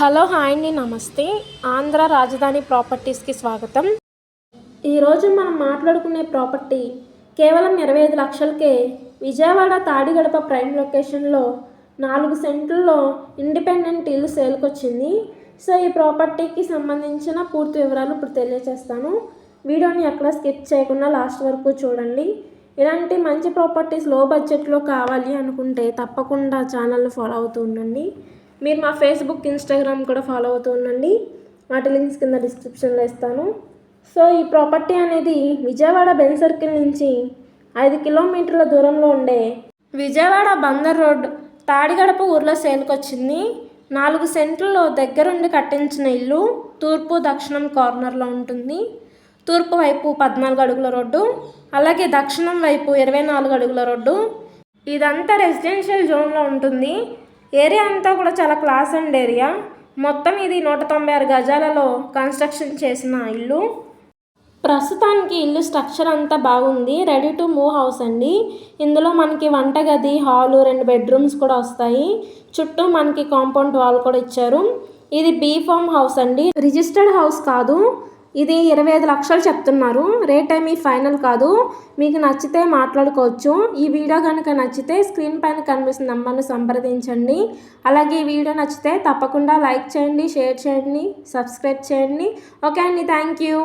Hello hi అండి నమస్తే. ఆంధ్ర రాజధాని ప్రాపర్టీస్కి స్వాగతం. ఈరోజు మనం మాట్లాడుకునే ప్రాపర్టీ కేవలం ఇరవై ఐదు లక్షలకే. విజయవాడ తాడిగడప ప్రైమ్ లొకేషన్లో నాలుగు సెంట్లలో ఇండిపెండెంట్ ఇల్లు సేల్కొచ్చింది. సో ఈ ప్రాపర్టీకి సంబంధించిన పూర్తి వివరాలు ఇప్పుడు తెలియజేస్తాను. వీడియోని ఎక్కడ స్కిప్ చేయకుండా లాస్ట్ వరకు చూడండి. ఇలాంటి మంచి ప్రాపర్టీస్లో బడ్జెట్లో కావాలి అనుకుంటే తప్పకుండా ఛానల్ని ఫాలో అవుతూ ఉండండి. మీరు మా ఫేస్బుక్ ఇన్స్టాగ్రామ్ కూడా ఫాలో అవుతూ ఉండండి. వాటి లింక్స్ కింద డిస్క్రిప్షన్లో ఇస్తాను. సో ఈ ప్రాపర్టీ అనేది విజయవాడ బెన్ సర్కిల్ నుంచి ఐదు కిలోమీటర్ల దూరంలో ఉండే విజయవాడ బందర్ రోడ్ తాడిగడప ఊర్లో సేల్కొచ్చింది నాలుగు సెంట్లలో దగ్గరుండి కట్టించిన ఇల్లు తూర్పు దక్షిణం కార్నర్లో ఉంటుంది. తూర్పు వైపు పద్నాలుగు అడుగుల రోడ్డు అలాగే దక్షిణం వైపు ఇరవై నాలుగు అడుగుల రోడ్డు. ఇదంతా రెసిడెన్షియల్ జోన్లో ఉంటుంది. ఏరియా అంతా కూడా చాలా క్లాస్ అండ్ ఏరియా. మొత్తం ఇది నూట తొంభై ఆరు గజాలలో కన్స్ట్రక్షన్ చేసిన ఇల్లు. ప్రస్తుతానికి ఇల్లు స్ట్రక్చర్ అంతా బాగుంది. రెడీ టు మూవ్ హౌస్ అండి. ఇందులో మనకి వంటగది హాలు రెండు బెడ్రూమ్స్ కూడా వస్తాయి. చుట్టూ మనకి కాంపౌండ్ వాల్ కూడా ఇచ్చారు. ఇది బీ ఫామ్ హౌస్ అండి. రిజిస్టర్డ్ హౌస్ కాదు. ఇది ఇరవై ఐదు లక్షలు చెప్తున్నారు. రేట్ ఏమీ ఫైనల్ కాదు. మీకు నచ్చితే మాట్లాడుకోవచ్చు. ఈ వీడియో కనుక నచ్చితే స్క్రీన్ పైన కనిపిస్తున్న నెంబర్ను సంప్రదించండి. అలాగే ఈ వీడియో నచ్చితే తప్పకుండా లైక్ చేయండి షేర్ చేయండి సబ్స్క్రైబ్ చేయండి. ఓకే అండి థ్యాంక్ యూ.